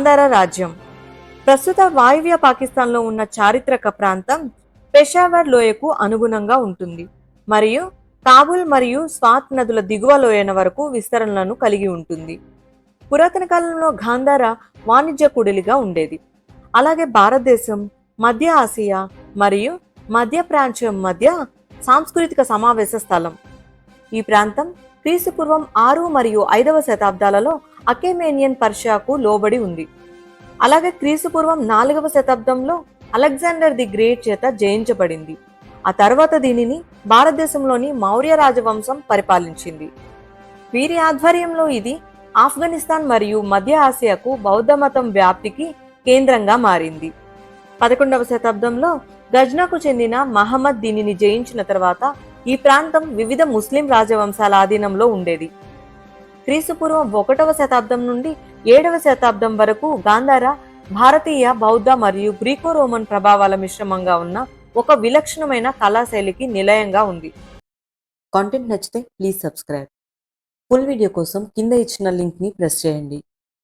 గాంధార రాజ్యం. ప్రస్తుత వాయువ్య పాకిస్తాన్లో ఉన్న చారిత్రక ప్రాంతం పెషావర్ లోయకు అనుగుణంగా ఉంటుంది. మరియు కాబుల్ మరియు స్వాత్ నదుల దిగువ లోయన వరకు విస్తరణలను కలిగి ఉంటుంది. పురాతన కాలంలో గాంధార వాణిజ్య కుడిలిగా ఉండేది. అలాగే భారతదేశం మధ్య ఆసియా మరియు మధ్య ప్రాంతం మధ్య సాంస్కృతిక సమావేశ స్థలం. ఈ ప్రాంతం క్రీస్తుపూర్వం ఆరు మరియు ఐదవ శతాబ్దాలలో అకేమేనియన్ పర్షియాకు లోబడి ఉంది. అలాగే క్రీస్తుపూర్వం నాలుగవ శతాబ్దంలో అలెగ్జాండర్ ది గ్రేట్ చేత జయించబడింది. ఆ తర్వాత దీనిని భారతదేశంలోని మౌర్య రాజవంశం పరిపాలించింది. వీరి ఆధ్వర్యంలో ఇది ఆఫ్ఘనిస్తాన్ మరియు మధ్య ఆసియాకు బౌద్ధ మతం వ్యాప్తికి కేంద్రంగా మారింది. పదకొండవ శతాబ్దంలో గజ్నాకు చెందిన మహమ్మద్ దీనిని జయించిన తర్వాత ఈ ప్రాంతం వివిధ ముస్లిం రాజవంశాల ఆధీనంలో ఉండేది. క్రీస్తుపూర్వం ఒకటవ శతాబ్దం నుండి ఏడవ శతాబ్దం వరకు గాంధార భారతీయ బౌద్ధ మరియు గ్రీకో రోమన్ ప్రభావాల మిశ్రమంగా ఉన్న ఒక విలక్షణమైన కళాశైలికి నిలయంగా ఉంది. కాంటెంట్ నచ్చితే ప్లీజ్ సబ్స్క్రైబ్ ఫుల్ వీడియో కోసం కింద ఇచ్చిన లింక్ని ప్రెస్ చేయండి.